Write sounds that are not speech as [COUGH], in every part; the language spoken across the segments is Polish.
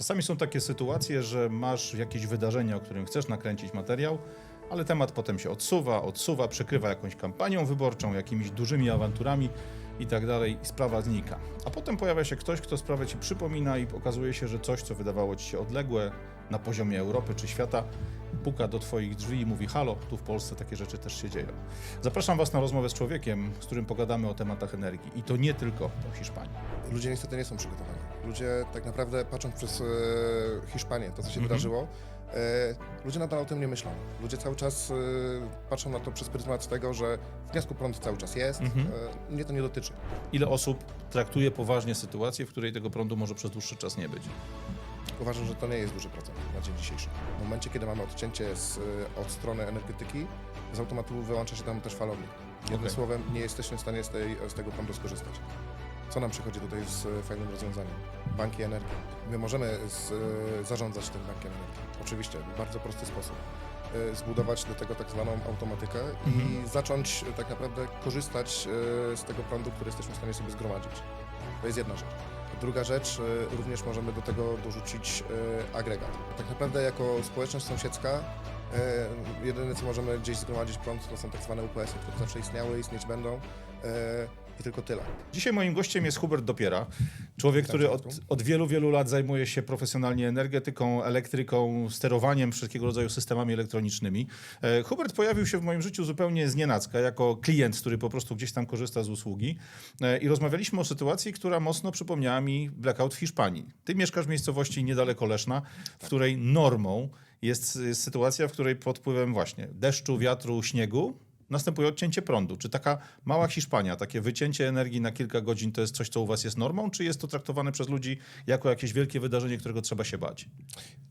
Czasami są takie sytuacje, że masz jakieś wydarzenie, o którym chcesz nakręcić materiał, ale temat potem się odsuwa, odsuwa, przykrywa jakąś kampanią wyborczą, jakimiś dużymi awanturami i tak dalej, i sprawa znika. A potem pojawia się ktoś, kto sprawę ci przypomina i okazuje się, że coś, co wydawało ci się odległe na poziomie Europy czy świata, puka do twoich drzwi i mówi: Halo, tu w Polsce takie rzeczy też się dzieją. Zapraszam Was na rozmowę z człowiekiem, z którym pogadamy o tematach energii. I to nie tylko o Hiszpanii. Ludzie niestety nie są przygotowani. Ludzie tak naprawdę patrząc przez e, Hiszpanię, to co się Mhm. wydarzyło, e, ludzie nadal o tym nie myślą. Ludzie cały czas e, patrzą na to przez pryzmat tego, że w wniosku prąd cały czas jest. Mhm. E, mnie to nie dotyczy. Ile osób traktuje poważnie sytuację, w której tego prądu może przez dłuższy czas nie być? Uważam, że to nie jest duży procent na dzień dzisiejszy. W momencie, kiedy mamy odcięcie z, e, od strony energetyki, z automatu wyłącza się tam też falownik. Jednym Okej. słowem, nie jesteśmy w stanie z, tej, z tego prądu skorzystać. Co nam przychodzi tutaj z e, fajnym rozwiązaniem? Banki energii. My możemy z, e, zarządzać tym bankiem energii. Oczywiście, w bardzo prosty sposób. E, Zbudować do tego tak zwaną automatykę Mhm. i zacząć e, tak naprawdę korzystać z tego prądu, który jesteśmy w stanie sobie zgromadzić. To jest jedna rzecz. Druga rzecz, również możemy do tego dorzucić agregat. Tak naprawdę jako społeczność sąsiedzka jedyne co możemy gdzieś zgromadzić prąd to są tak zwane UPS-y, które zawsze istniały, istnieć będą i tylko tyle. Dzisiaj moim gościem jest Hubert Dopiera, człowiek, Witam który od, od wielu, wielu lat zajmuje się profesjonalnie energetyką, elektryką, sterowaniem wszelkiego rodzaju systemami elektronicznymi. E, Hubert pojawił się w moim życiu zupełnie znienacka, jako klient, który po prostu gdzieś tam korzysta z usługi E, i rozmawialiśmy o sytuacji, która mocno przypomniała mi blackout w Hiszpanii. Ty mieszkasz w miejscowości niedaleko Leszna, w której normą jest y, sytuacja, w której pod wpływem właśnie deszczu, wiatru, śniegu następuje odcięcie prądu. Czy taka mała Hiszpania, takie wycięcie energii na kilka godzin to jest coś, co u was jest normą, czy jest to traktowane przez ludzi jako jakieś wielkie wydarzenie, którego trzeba się bać?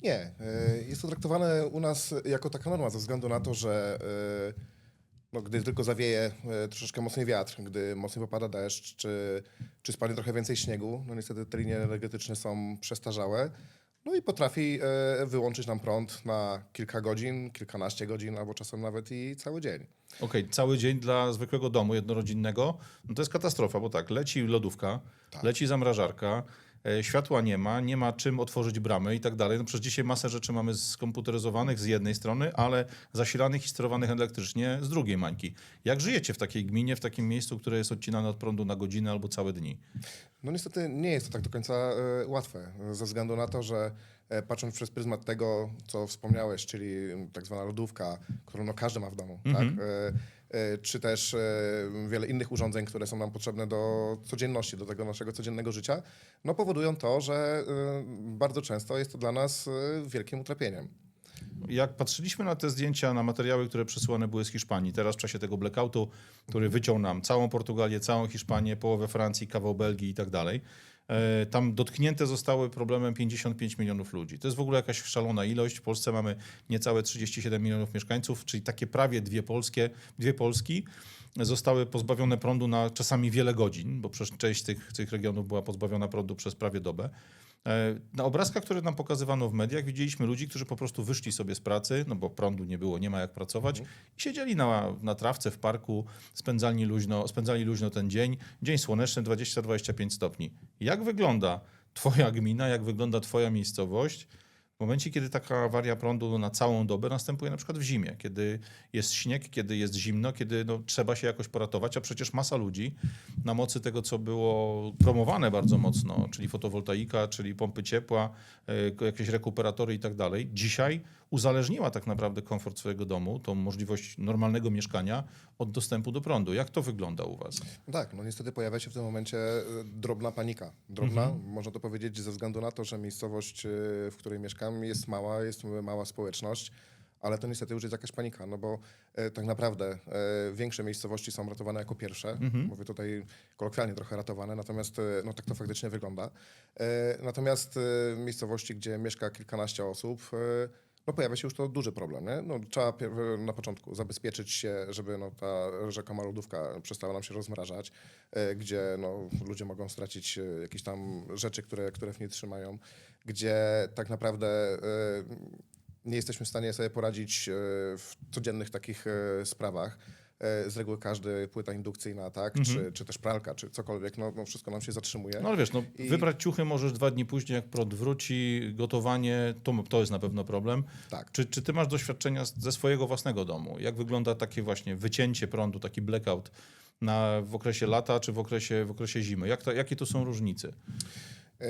Nie, e, jest to traktowane u nas jako taka norma ze względu na to, że e, no, gdy tylko zawieje e, troszeczkę mocniej wiatr, gdy mocniej popada deszcz, czy, czy spadnie trochę więcej śniegu, no niestety te linie energetyczne są przestarzałe, no i potrafi wyłączyć nam prąd na kilka godzin, kilkanaście godzin, albo czasem nawet i cały dzień. Okej, cały dzień dla zwykłego domu jednorodzinnego, no to jest katastrofa, bo tak, leci lodówka, Tak. leci zamrażarka, e, światła nie ma, nie ma czym otworzyć bramy i tak dalej. No przecież dzisiaj masę rzeczy mamy skomputeryzowanych z jednej strony, ale zasilanych i sterowanych elektrycznie z drugiej mańki. Jak żyjecie w takiej gminie, w takim miejscu, które jest odcinane od prądu na godzinę albo całe dni? No niestety nie jest to tak do końca e, łatwe, ze względu na to, że e, patrząc przez pryzmat tego, co wspomniałeś, czyli m, tak zwana lodówka, którą no każdy ma w domu, Mhm. tak? E, e, czy też wiele innych urządzeń, które są nam potrzebne do codzienności, do tego naszego codziennego życia, no powodują to, że bardzo często jest to dla nas wielkim utrapieniem. Jak patrzyliśmy na te zdjęcia, na materiały, które przesyłane były z Hiszpanii, teraz w czasie tego blackoutu, który wyciął nam całą Portugalię, całą Hiszpanię, połowę Francji, kawał Belgii i tak dalej, e, tam dotknięte zostały problemem 55 milionów ludzi. To jest w ogóle jakaś szalona ilość. W Polsce mamy niecałe 37 milionów mieszkańców, czyli takie prawie dwie, polskie, dwie Polski zostały pozbawione prądu na czasami wiele godzin, bo przecież część tych, tych regionów była pozbawiona prądu przez prawie dobę. E, Na obrazkach, które nam pokazywano w mediach, widzieliśmy ludzi, którzy po prostu wyszli sobie z pracy, no bo prądu nie było, nie ma jak pracować, i siedzieli na, na trawce w parku, spędzali luźno, spędzali luźno ten dzień. Dzień słoneczny, 20-25 stopni. Jak wygląda Twoja gmina, jak wygląda Twoja miejscowość? W momencie, kiedy taka awaria prądu na całą dobę następuje na przykład w zimie, kiedy jest śnieg, kiedy jest zimno, kiedy no, trzeba się jakoś poratować, a przecież masa ludzi na mocy tego, co było promowane bardzo mocno, czyli fotowoltaika, czyli pompy ciepła, y, jakieś rekuperatory i tak dalej, dzisiaj uzależniła tak naprawdę komfort swojego domu, tą możliwość normalnego mieszkania od dostępu do prądu. Jak to wygląda u Was? Tak, no niestety pojawia się w tym momencie e, drobna panika. Drobna, można to powiedzieć ze względu na to, że miejscowość, e, w której mieszkam jest mała, jest mała społeczność, ale to niestety już jest jakaś panika, no bo e, tak naprawdę e, większe miejscowości są ratowane jako pierwsze. Mówię tutaj kolokwialnie trochę ratowane, natomiast e, no tak to faktycznie wygląda. E, natomiast e, miejscowości, gdzie mieszka kilkanaście osób, e, no pojawia się już to duży problem. Nie? No, trzeba na początku zabezpieczyć się, żeby no, ta rzekoma lodówka przestała nam się rozmrażać, e, gdzie no, ludzie mogą stracić e, jakieś tam rzeczy, które, które w niej trzymają, gdzie tak naprawdę e, nie jesteśmy w stanie sobie poradzić w codziennych takich sprawach. E, z reguły każdy płyta indukcyjna, tak, czy, czy też pralka, czy cokolwiek, no, no wszystko nam się zatrzymuje. No ale wiesz, no, I- wybrać ciuchy możesz dwa dni później, jak prąd wróci, gotowanie, to, to jest na pewno problem. Tak. Czy, czy ty masz doświadczenia ze swojego własnego domu? Jak wygląda takie właśnie wycięcie prądu, taki blackout na, w okresie lata czy w okresie, w okresie zimy? Jak to, jakie to są różnice? E,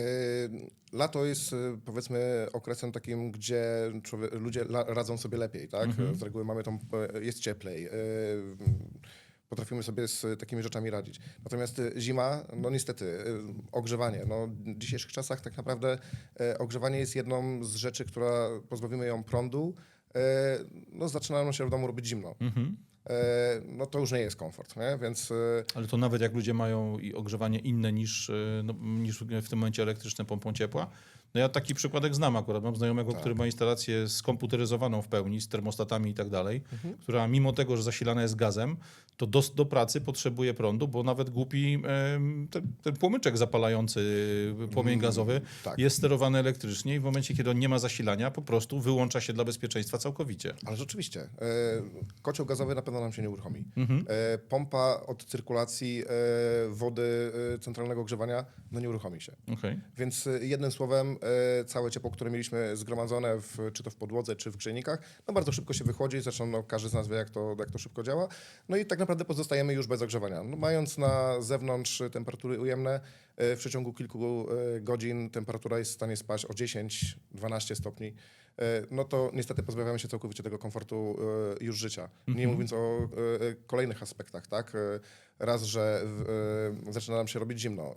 Lato jest e, powiedzmy okresem takim, gdzie człowiek, ludzie radzą sobie lepiej, tak? Z reguły mamy tą, e, jest cieplej. e, Potrafimy sobie z takimi rzeczami radzić. Natomiast e, zima, no niestety, ogrzewanie. No, w dzisiejszych czasach tak naprawdę ogrzewanie jest jedną z rzeczy, która pozbawimy ją prądu, no zaczyna nam się w domu robić zimno. E, No to już nie jest komfort, nie? Więc e, Ale to nawet jak ludzie mają i ogrzewanie inne niż, y, no, niż w tym momencie elektryczne pompą ciepła. No ja taki przypadek znam akurat. Mam znajomego, który ma instalację skomputeryzowaną w pełni, z termostatami i tak dalej, która mimo tego, że zasilana jest gazem, to do, do pracy potrzebuje prądu, bo nawet głupi ten, ten płomyczek zapalający płomień gazowy tak. jest sterowany elektrycznie i w momencie, kiedy on nie ma zasilania, po prostu wyłącza się dla bezpieczeństwa całkowicie. Ale rzeczywiście, e, kocioł gazowy na pewno nam się nie uruchomi. E, pompa od cyrkulacji e, wody centralnego ogrzewania no nie uruchomi się. Okej. Więc jednym słowem, całe ciepło, które mieliśmy zgromadzone, w, czy to w podłodze, czy w grzejnikach, no bardzo szybko się wychłodzi, zresztą no, każdy z nas wie, jak to, jak to szybko działa. No i tak naprawdę pozostajemy już bez ogrzewania. No, mając na zewnątrz temperatury ujemne, e, w przeciągu kilku e, godzin temperatura jest w stanie spaść o 10-12 stopni e, no to niestety pozbawiamy się całkowicie tego komfortu już życia. Nie mówiąc o kolejnych aspektach, tak? Raz, że zaczyna nam się robić zimno.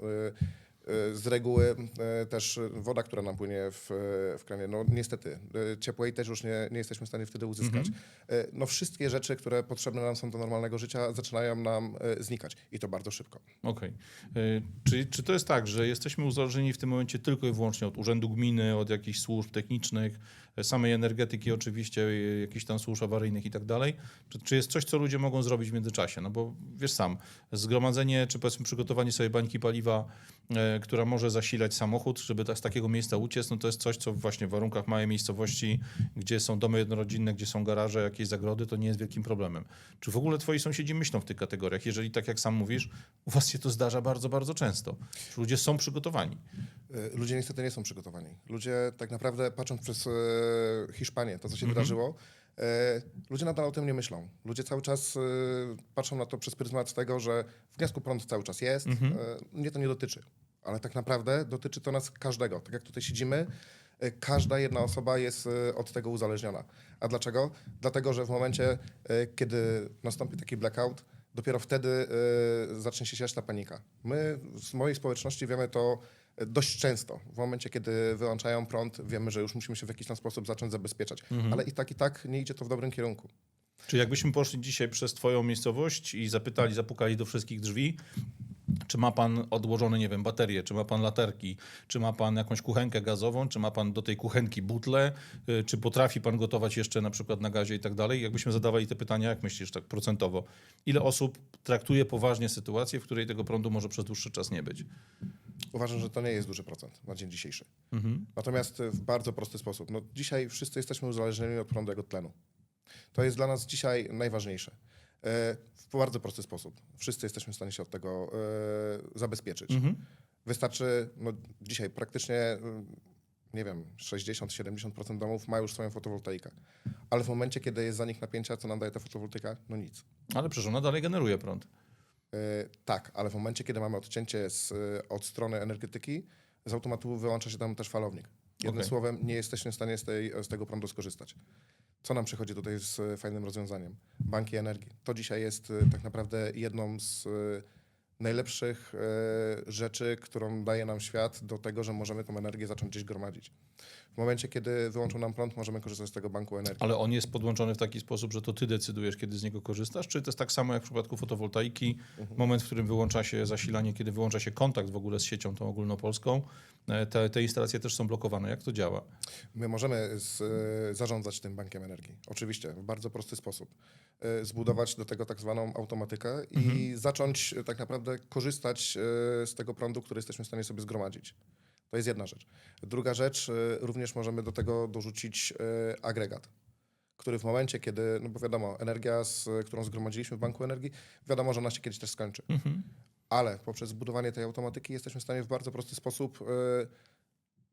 E, Z reguły e, też woda, która nam płynie w, e, w kranie, no niestety ciepłej też już nie, nie jesteśmy w stanie wtedy uzyskać. E, No wszystkie rzeczy, które potrzebne nam są do normalnego życia, zaczynają nam znikać i to bardzo szybko. Okej. Y, Czy, czy to jest tak, że jesteśmy uzależnieni w tym momencie tylko i wyłącznie od urzędu gminy, od jakichś służb technicznych, y, samej energetyki oczywiście, jakichś tam służb awaryjnych i tak dalej? Czy, jest coś, co ludzie mogą zrobić w międzyczasie? No bo wiesz sam, zgromadzenie, czy powiedzmy przygotowanie sobie bańki paliwa, y, która może zasilać samochód, żeby z takiego miejsca uciec, no to jest coś, co właśnie w warunkach małej miejscowości, gdzie są domy jednorodzinne, gdzie są garaże, jakieś zagrody, to nie jest wielkim problemem. Czy w ogóle twoi sąsiedzi myślą w tych kategoriach? Jeżeli tak jak sam mówisz, u was się to zdarza bardzo, bardzo często. Ludzie są przygotowani? E, Ludzie niestety nie są przygotowani. Ludzie tak naprawdę patrząc przez e, Hiszpanię, to co się wydarzyło, e, ludzie nadal o tym nie myślą. Ludzie cały czas e, patrzą na to przez pryzmat tego, że w gniazdku prąd cały czas jest. E, mnie to nie dotyczy. Ale tak naprawdę dotyczy to nas każdego. Tak jak tutaj siedzimy, e, każda jedna osoba jest e, od tego uzależniona. A dlaczego? Dlatego, że w momencie, e, kiedy nastąpi taki blackout, dopiero wtedy e, zacznie się siać ta panika. My z mojej społeczności wiemy to e, dość często. W momencie, kiedy wyłączają prąd, wiemy, że już musimy się w jakiś tam sposób zacząć zabezpieczać. Ale i tak, i tak nie idzie to w dobrym kierunku. Czy jakbyśmy poszli dzisiaj przez twoją miejscowość i zapytali, zapukali do wszystkich drzwi, czy ma pan odłożone, nie wiem, baterie, czy ma pan latarki, czy ma pan jakąś kuchenkę gazową, czy ma pan do tej kuchenki butle, y, czy potrafi pan gotować jeszcze na przykład na gazie i tak dalej? Jakbyśmy zadawali te pytania, jak myślisz tak procentowo, ile osób traktuje poważnie sytuację, w której tego prądu może przez dłuższy czas nie być? Uważam, że to nie jest duży procent na dzień dzisiejszy. Natomiast e, w bardzo prosty sposób. No, dzisiaj wszyscy jesteśmy uzależnieni od prądu jako tlenu. To jest dla nas dzisiaj najważniejsze. E, W bardzo prosty sposób. Wszyscy jesteśmy w stanie się od tego e, zabezpieczyć. Wystarczy, no, dzisiaj praktycznie, mm, nie wiem, 60-70% domów ma już swoją fotowoltaikę. Ale w momencie, kiedy jest za nich napięcia, co nam daje ta fotowoltaika? No nic. Ale przecież ona dalej generuje prąd. E, Tak, ale w momencie, kiedy mamy odcięcie z, e, od strony energetyki, z automatu wyłącza się tam też falownik. Jednym Okej. słowem, nie jesteśmy w stanie z, tej, z tego prądu skorzystać. Co nam przychodzi tutaj z e, fajnym rozwiązaniem? Banki energii. To dzisiaj jest tak naprawdę jedną z najlepszych rzeczy, którą daje nam świat do tego, że możemy tą energię zacząć gdzieś gromadzić. W momencie, kiedy wyłączą nam prąd, możemy korzystać z tego banku energii. Ale on jest podłączony w taki sposób, że to ty decydujesz, kiedy z niego korzystasz? Czy to jest tak samo jak w przypadku fotowoltaiki? Moment, w którym wyłącza się zasilanie, kiedy wyłącza się kontakt w ogóle z siecią tą ogólnopolską, e, te, te instalacje też są blokowane. Jak to działa? My możemy z, e, zarządzać tym bankiem energii. Oczywiście, w bardzo prosty sposób. E, Zbudować do tego tak zwaną automatykę i zacząć e, tak naprawdę korzystać z tego prądu, który jesteśmy w stanie sobie zgromadzić. To jest jedna rzecz. Druga rzecz, e, również możemy do tego dorzucić e, agregat. który w momencie, kiedy, no bo wiadomo, energia, z, którą zgromadziliśmy w Banku Energii, wiadomo, że ona się kiedyś też skończy. Mhm. Ale poprzez zbudowanie tej automatyki jesteśmy w stanie w bardzo prosty sposób y,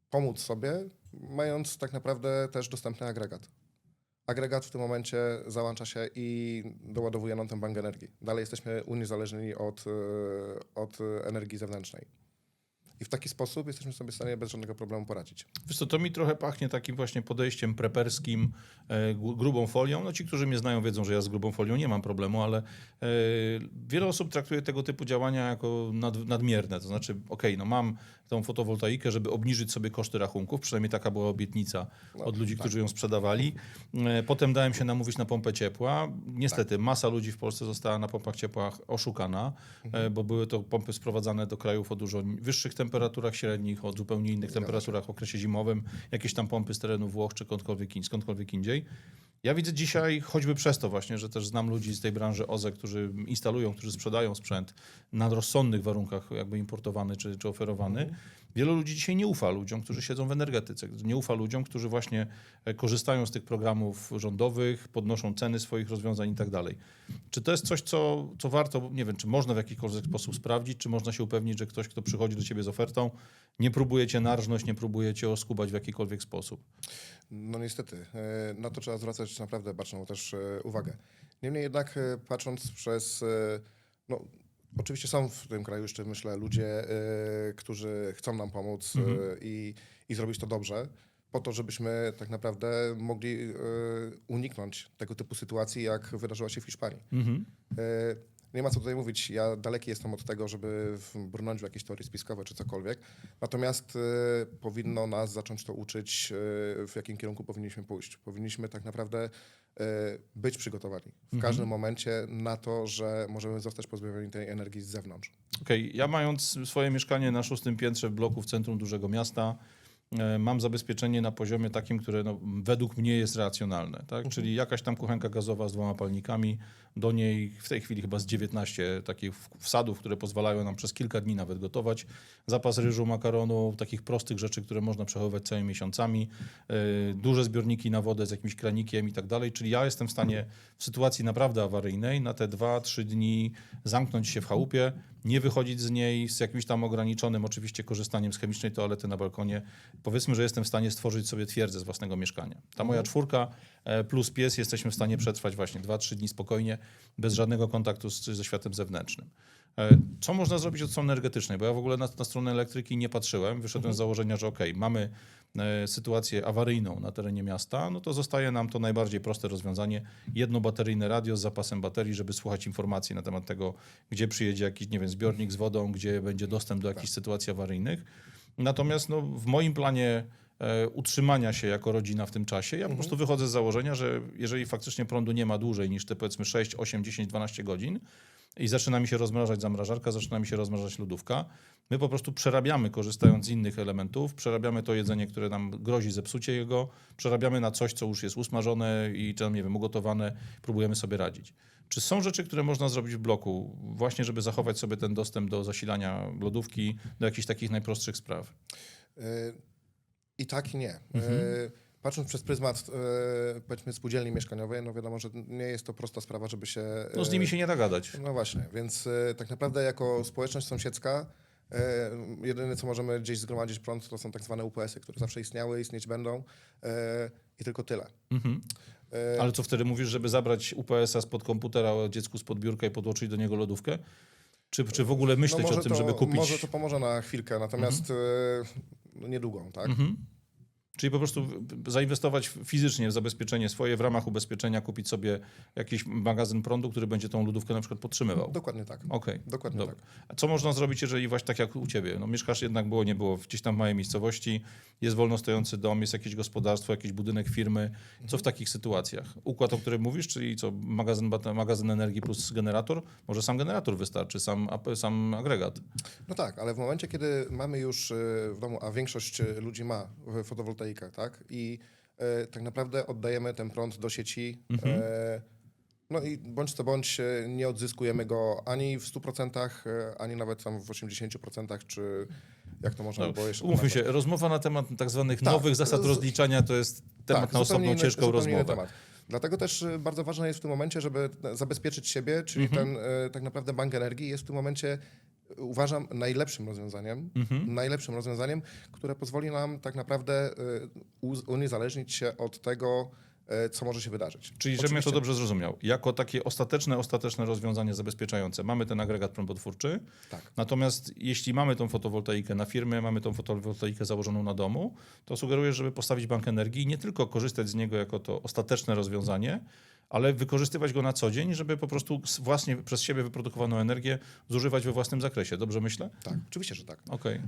pomóc sobie, mając tak naprawdę też dostępny agregat. Agregat w tym momencie załącza się i doładowuje nam ten bank energii. Dalej jesteśmy uniezależnieni od, y, od energii zewnętrznej. I w taki sposób jesteśmy sobie w stanie bez żadnego problemu poradzić. Wiesz co, to mi trochę pachnie takim właśnie podejściem preperskim, e, gru- grubą folią. No ci, którzy mnie znają, wiedzą, że ja z grubą folią nie mam problemu, ale e, wiele osób traktuje tego typu działania jako nad, nadmierne. To znaczy, okej, no mam tą fotowoltaikę, żeby obniżyć sobie koszty rachunków, przynajmniej taka była obietnica No, od ludzi, tak. którzy ją sprzedawali. E, Potem dałem się namówić na pompę ciepła. Niestety, masa ludzi w Polsce została na pompach ciepła oszukana, e, bo były to pompy sprowadzane do krajów o dużo wyższych temperaturach średnich, o zupełnie innych temperaturach w okresie zimowym, jakieś tam pompy z terenu Włoch czy skądkolwiek, skądkolwiek indziej. Ja widzę dzisiaj, choćby przez to właśnie, że też znam ludzi z tej branży OZE, którzy instalują, którzy sprzedają sprzęt na rozsądnych warunkach, jakby importowany czy, czy oferowany. Wielu ludzi dzisiaj nie ufa ludziom, którzy siedzą w energetyce. Nie ufa ludziom, którzy właśnie e, korzystają z tych programów rządowych, podnoszą ceny swoich rozwiązań i tak dalej. Czy to jest coś, co, co warto, nie wiem, czy można w jakikolwiek sposób sprawdzić, czy można się upewnić, że ktoś, kto przychodzi do ciebie z ofertą, nie próbuje cię narżnąć, nie próbuje cię oskubać w jakikolwiek sposób? No niestety, e, na to trzeba zwracać naprawdę baczną też e, uwagę. Niemniej jednak patrząc przez, no oczywiście są w tym kraju jeszcze myślę ludzie, e, którzy chcą nam pomóc e, i, i zrobić to dobrze, po to, żebyśmy tak naprawdę mogli e, uniknąć tego typu sytuacji, jak wydarzyła się w Hiszpanii. Mhm. E, Nie ma co tutaj mówić. Ja daleki jestem od tego, żeby brnąć w jakieś teorie spiskowe czy cokolwiek. Natomiast e, powinno nas zacząć to uczyć, e, w jakim kierunku powinniśmy pójść. Powinniśmy tak naprawdę e, być przygotowani w każdym momencie na to, że możemy zostać pozbawieni tej energii z zewnątrz. Okej, ja mając swoje mieszkanie na szóstym piętrze w bloku w centrum dużego miasta, e, mam zabezpieczenie na poziomie takim, które no, według mnie jest racjonalne. Tak? Czyli jakaś tam kuchenka gazowa z dwoma palnikami, do niej w tej chwili chyba z 19 takich wsadów, które pozwalają nam przez kilka dni nawet gotować. Zapas ryżu, makaronu, takich prostych rzeczy, które można przechowywać całymi miesiącami. e, Duże zbiorniki na wodę z jakimś kranikiem i tak dalej. Czyli ja jestem w stanie w sytuacji naprawdę awaryjnej na te 2-3 dni zamknąć się w chałupie, nie wychodzić z niej z jakimś tam ograniczonym oczywiście korzystaniem z chemicznej toalety na balkonie. Powiedzmy, że jestem w stanie stworzyć sobie twierdzę z własnego mieszkania. Ta moja czwórka e, plus pies jesteśmy w stanie przetrwać właśnie 2-3 dni spokojnie, bez żadnego kontaktu z, ze światem zewnętrznym. E, Co można zrobić od strony energetycznej? Bo ja w ogóle na, na stronę elektryki nie patrzyłem. Wyszedłem z założenia, że okej, mamy e, sytuację awaryjną na terenie miasta, no to zostaje nam to najbardziej proste rozwiązanie. Jedno bateryjne radio z zapasem baterii, żeby słuchać informacji na temat tego, gdzie przyjedzie jakiś, nie wiem, zbiornik z wodą, gdzie będzie dostęp do jakichś sytuacji awaryjnych. Natomiast no, w moim planie utrzymania się jako rodzina w tym czasie, ja po prostu wychodzę z założenia, że jeżeli faktycznie prądu nie ma dłużej niż te powiedzmy 6, 8, 10, 12 godzin i zaczyna mi się rozmrażać zamrażarka, zaczyna mi się rozmrażać lodówka, my po prostu przerabiamy, korzystając z innych elementów, przerabiamy to jedzenie, które nam grozi zepsucie jego, przerabiamy na coś, co już jest usmażone i tam, nie wiem, ugotowane, próbujemy sobie radzić. Czy są rzeczy, które można zrobić w bloku, właśnie żeby zachować sobie ten dostęp do zasilania lodówki, do jakichś takich najprostszych spraw? I tak i nie. Mhm. E, Patrząc przez pryzmat e, powiedzmy spółdzielni mieszkaniowej, no wiadomo, że nie jest to prosta sprawa, żeby się... No z nimi się nie da gadać. No właśnie, więc e, tak naprawdę jako społeczność sąsiedzka e, jedyne, co możemy gdzieś zgromadzić prąd, to są tak zwane UPS-y, które zawsze istniały, istnieć będą e, i tylko tyle. Mhm. E, Ale co wtedy mówisz, żeby zabrać UPS-a spod komputera, dziecku spod biurka i podłączyć do niego lodówkę? Czy, czy w ogóle myśleć no o tym, to, żeby kupić... Może to pomoże na chwilkę, natomiast no niedługą, tak? Mhm. Czyli po prostu zainwestować fizycznie w zabezpieczenie swoje, w ramach ubezpieczenia kupić sobie jakiś magazyn prądu, który będzie tą lodówkę na przykład podtrzymywał. Dokładnie tak. Okej. Dokładnie Dobra. tak. A co można zrobić, jeżeli właśnie tak jak u ciebie? No, mieszkasz jednak było, nie było gdzieś tam w małej miejscowości, jest wolno stojący dom, jest jakieś gospodarstwo, jakiś budynek firmy. Co w takich sytuacjach? Układ, o którym mówisz, czyli co, magazyn, magazyn energii plus generator? Może sam generator wystarczy, sam, sam agregat. No tak, ale w momencie, kiedy mamy już e, w domu, a większość e, ludzi ma e, tak? I e, tak naprawdę oddajemy ten prąd do sieci. Mhm. E, no i bądź co bądź e, nie odzyskujemy go ani w 100%, e, ani nawet tam w 80%, czy jak to można by było jeszcze No, Umówmy się, rozmowa na temat tak zwanych Tak, nowych zasad z- rozliczania to jest temat Tak, na zupełnie osobną, inny- ciężką zupełnie inny rozmowę. temat. Dlatego też y, bardzo ważne jest w tym momencie, żeby zabezpieczyć siebie, czyli Mhm. ten y, tak naprawdę bank energii jest w tym momencie uważam najlepszym rozwiązaniem, Mhm. najlepszym rozwiązaniem, które pozwoli nam tak naprawdę uz- uniezależnić się od tego, y, co może się wydarzyć. Czyli, żebym ja to dobrze zrozumiał, jako takie ostateczne, ostateczne rozwiązanie zabezpieczające mamy ten agregat prądotwórczy, Tak. natomiast jeśli mamy tą fotowoltaikę na firmę, mamy tą fotowoltaikę założoną na domu, to sugeruję, żeby postawić bank energii i nie tylko korzystać z niego jako to ostateczne rozwiązanie, ale wykorzystywać go na co dzień, żeby po prostu własnie przez siebie wyprodukowaną energię zużywać we własnym zakresie. Dobrze myślę? Tak, oczywiście, że tak. Okej. Y,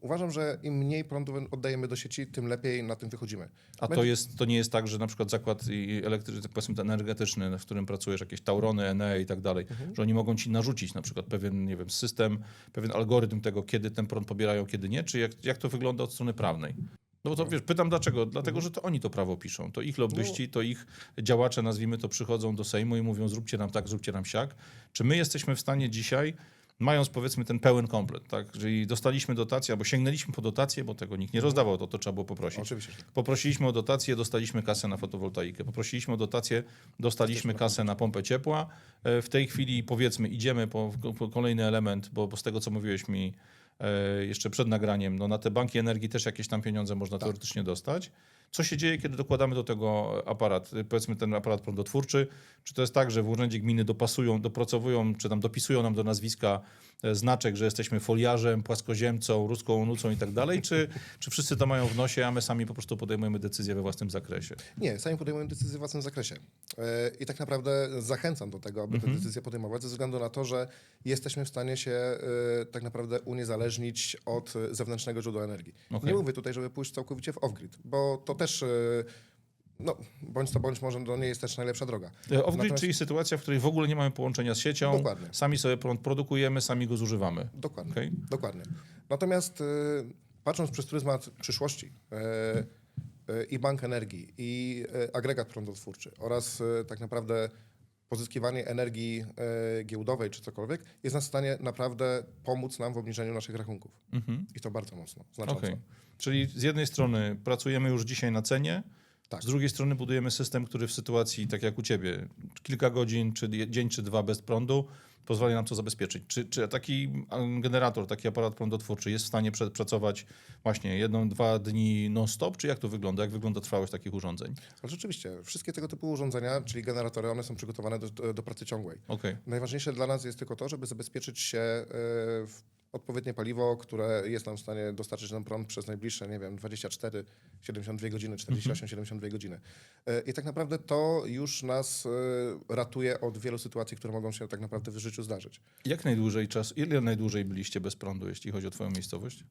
Uważam, że im mniej prądu oddajemy do sieci, tym lepiej na tym wychodzimy. A to, Będzie- jest, to nie jest tak, że na przykład zakład elektryczny, powiedzmy ten energetyczny, w którym pracujesz, jakieś Taurony, Enea i tak dalej, że oni mogą ci narzucić na przykład pewien, nie wiem, system, pewien algorytm tego, kiedy ten prąd pobierają, kiedy nie, czy jak, jak to wygląda od strony prawnej? No bo to wiesz, pytam dlaczego? Dlatego, że to oni to prawo piszą. To ich lobbyści, to ich działacze, nazwijmy to, przychodzą do Sejmu i mówią zróbcie nam tak, zróbcie nam siak. Czy my jesteśmy w stanie dzisiaj, mając powiedzmy ten pełen komplet, tak? Czyli dostaliśmy dotację albo sięgnęliśmy po dotację, bo tego nikt nie rozdawał, to, to trzeba było poprosić. Oczywiście, tak. Poprosiliśmy o dotację, dostaliśmy kasę na fotowoltaikę. Poprosiliśmy o dotację, dostaliśmy kasę na pompę ciepła. E, W tej chwili powiedzmy idziemy po, po kolejny element, bo, bo z tego co mówiłeś mi jeszcze przed nagraniem, no na te banki energii też jakieś tam pieniądze można teoretycznie dostać. Co się dzieje, kiedy dokładamy do tego aparat, powiedzmy ten aparat prądotwórczy? Czy to jest tak, że w urzędzie gminy dopasują, dopracowują, czy tam dopisują nam do nazwiska e, znaczek, że jesteśmy foliarzem, płaskoziemcą, ruską nucą i tak dalej, czy, [LAUGHS] czy wszyscy to mają w nosie, a my sami po prostu podejmujemy decyzje we własnym zakresie? Nie, sami podejmują decyzje w własnym zakresie. E, I tak naprawdę zachęcam do tego, aby Mhm. te decyzje podejmować, ze względu na to, że jesteśmy w stanie się e, tak naprawdę uniezależnić od zewnętrznego źródła energii. Okej. Nie mówię tutaj, żeby pójść całkowicie w off-grid, bo to też, e, no, bądź to bądź, może to nie jest też najlepsza droga. E, Off-grid, Natomiast- czyli sytuacja, w której w ogóle nie mamy połączenia z siecią, Dokładnie. sami sobie prąd produkujemy, sami go zużywamy. Dokładnie. Okej? Dokładnie. Natomiast e, patrząc przez pryzmat przyszłości e, e, i bank energii, i agregat prądotwórczy oraz tak naprawdę pozyskiwanie energii e, giełdowej czy cokolwiek, jest nas w stanie naprawdę pomóc nam w obniżeniu naszych rachunków. Mhm. I to bardzo mocno, znacząco. Okej. Czyli z jednej strony pracujemy już dzisiaj na cenie, Tak. z drugiej strony budujemy system, który w sytuacji, tak jak u ciebie, kilka godzin, czy dzień, czy dwa bez prądu, pozwala nam to zabezpieczyć. Czy, czy taki mm, generator, taki aparat prądotwórczy jest w stanie przepracować właśnie jedną, dwa dni non-stop, czy jak to wygląda? Jak wygląda trwałość takich urządzeń? Ale rzeczywiście, wszystkie tego typu urządzenia, czyli generatory, one są przygotowane do, do pracy ciągłej. Okej. Najważniejsze dla nas jest tylko to, żeby zabezpieczyć się e, w odpowiednie paliwo, które jest nam w stanie dostarczyć nam prąd przez najbliższe, nie wiem, 24, 72 godziny, 48, 72 godziny. E, I tak naprawdę to już nas e, ratuje od wielu sytuacji, które mogą się tak naprawdę w życiu zdarzyć. Jak najdłużej czas, ile najdłużej byliście bez prądu, jeśli chodzi o twoją miejscowość?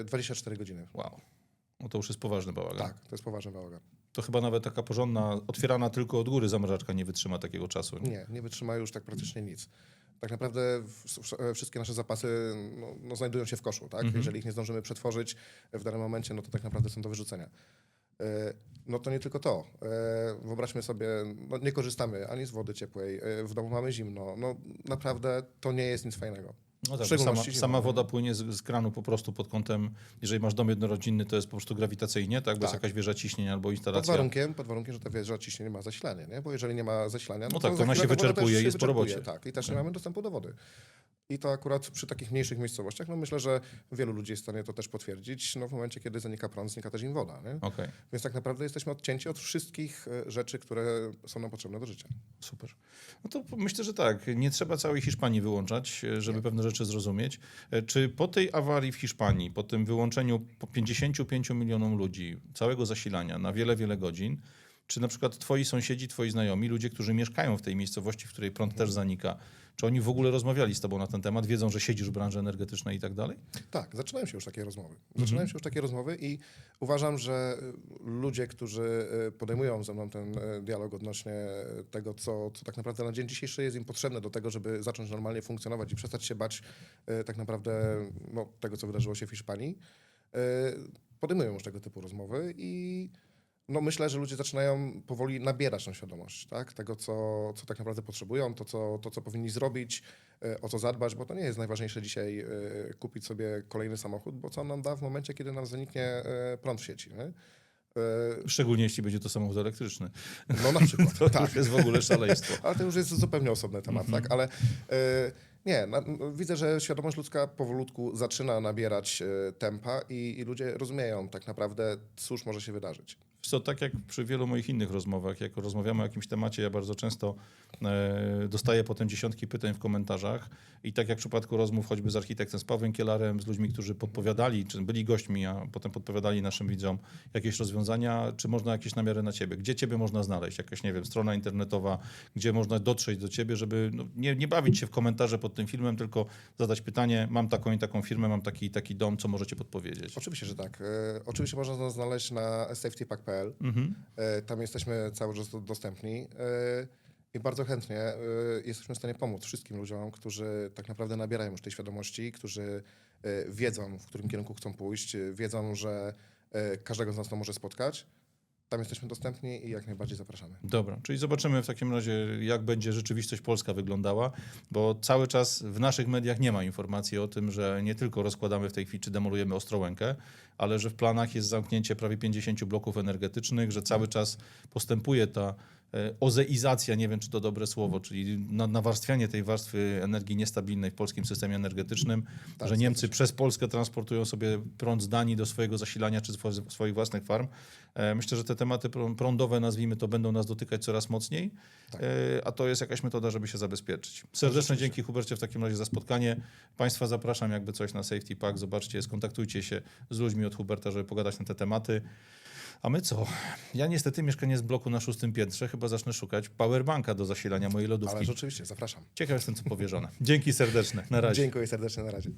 E, 24 godziny. Wow. No to już jest poważny bałagan. Tak, to jest poważny bałagan. To chyba nawet taka porządna, otwierana tylko od góry zamrażarka nie wytrzyma takiego czasu. Nie? Nie, nie wytrzyma już tak praktycznie nic. Tak naprawdę wszystkie nasze zapasy no, no, znajdują się w koszu. Tak? Jeżeli ich nie zdążymy przetworzyć w danym momencie, no to tak naprawdę są do wyrzucenia. E, No to nie tylko to. E, Wyobraźmy sobie, no nie korzystamy ani z wody ciepłej, e, w domu mamy zimno. No naprawdę to nie jest nic fajnego. No tak, sama, sama nie? woda płynie z, z kranu po prostu pod kątem, jeżeli masz dom jednorodzinny, to jest po prostu grawitacyjnie, tak? Bo jest Tak. jakaś wieża ciśnienia albo Pod instalacja. warunkiem, pod warunkiem, że ta wieża ciśnienie ma zasilanie, nie? bo jeżeli nie ma zasilania, No no, tak, to ona się wyczerpuje i jest po robocie. Tak, i też nie mamy dostępu do wody. I to akurat przy takich mniejszych miejscowościach, no myślę, że wielu ludzi jest w stanie to też potwierdzić, no w momencie, kiedy zanika prąd, znika też im woda, nie? Okej, Więc tak naprawdę jesteśmy odcięci od wszystkich e, rzeczy, które są nam potrzebne do życia. super. No to myślę, że tak, nie trzeba całej Hiszpanii wyłączać, e, żeby pewne rzeczy zrozumieć. E, Czy po tej awarii w Hiszpanii, po tym wyłączeniu po 55 milionom ludzi, całego zasilania na wiele, wiele godzin, czy na przykład twoi sąsiedzi, twoi znajomi, ludzie, którzy mieszkają w tej miejscowości, w której prąd też zanika, czy oni w ogóle rozmawiali z tobą na ten temat, wiedzą, że siedzisz w branży energetycznej i tak dalej? Tak, zaczynają się już takie rozmowy. Zaczynają się już takie rozmowy i uważam, że y, ludzie, którzy y, podejmują ze mną ten y, dialog odnośnie tego, co, co tak naprawdę na dzień dzisiejszy jest im potrzebne do tego, żeby zacząć normalnie funkcjonować i przestać się bać tak naprawdę no, tego, co wydarzyło się w Hiszpanii, podejmują już tego typu rozmowy i no myślę, że ludzie zaczynają powoli nabierać tą świadomość tak? tego, co, co tak naprawdę potrzebują, to co, to, co powinni zrobić, e, o co zadbać, bo to nie jest najważniejsze dzisiaj e, kupić sobie kolejny samochód, bo co on nam da w momencie, kiedy nam zaniknie e, prąd w sieci. Nie? Szczególnie jeśli będzie to samochód elektryczny. No na przykład, [LAUGHS] To tak. jest w ogóle szaleństwo. Ale to już jest zupełnie osobny temat, Mhm. tak? Ale e, nie, na, no, widzę, że świadomość ludzka powolutku zaczyna nabierać tempa i, i ludzie rozumieją tak naprawdę, cóż może się wydarzyć. Wiesz Co, tak jak przy wielu moich innych rozmowach, jak rozmawiamy o jakimś temacie, ja bardzo często e, dostaję potem dziesiątki pytań w komentarzach i tak jak w przypadku rozmów choćby z architektem, z Pawłem Kielarem, z ludźmi, którzy podpowiadali, czy byli gośćmi, a potem podpowiadali naszym widzom jakieś rozwiązania, czy można jakieś namiary na ciebie, gdzie ciebie można znaleźć, jakaś, nie wiem, strona internetowa, gdzie można dotrzeć do ciebie, żeby no, nie, nie bawić się w komentarze pod tym filmem, tylko zadać pytanie, mam taką i taką firmę, mam taki i taki dom, co możecie podpowiedzieć? Oczywiście, że tak. E, oczywiście można nas znaleźć na safetypack.pl. Mhm. E, tam jesteśmy cały czas do- dostępni. E, I bardzo chętnie e, jesteśmy w stanie pomóc wszystkim ludziom, którzy tak naprawdę nabierają już tej świadomości, którzy wiedzą, w którym kierunku chcą pójść, wiedzą, że każdego z nas to może spotkać. Tam jesteśmy dostępni i jak najbardziej zapraszamy. Dobra, czyli zobaczymy w takim razie, jak będzie rzeczywistość polska wyglądała, bo cały czas w naszych mediach nie ma informacji o tym, że nie tylko rozkładamy w tej chwili, czy demolujemy Ostrołękę, ale że w planach jest zamknięcie prawie 50 bloków energetycznych, że cały czas postępuje ta ozeizacja, nie wiem czy to dobre słowo, czyli na- nawarstwianie tej warstwy energii niestabilnej w polskim systemie energetycznym, Tak, że Niemcy przez Polskę transportują sobie prąd z Danii do swojego zasilania czy swo- swoich własnych farm. E, Myślę, że te tematy prą- prądowe, nazwijmy to, będą nas dotykać coraz mocniej, Tak. e, a to jest jakaś metoda, żeby się zabezpieczyć. Serdeczne dzięki Hubercie w takim razie za spotkanie. Państwa zapraszam jakby coś na Safety Pack, zobaczcie, skontaktujcie się z ludźmi od Huberta, żeby pogadać na te tematy. A my co? Ja niestety mieszkanie z bloku na szóstym piętrze, chyba zacznę szukać powerbanka do zasilania mojej lodówki. Ale rzeczywiście, zapraszam. Ciekaw jestem, co powierzone. Dzięki serdeczne. Na razie. Dziękuję serdecznie, na razie.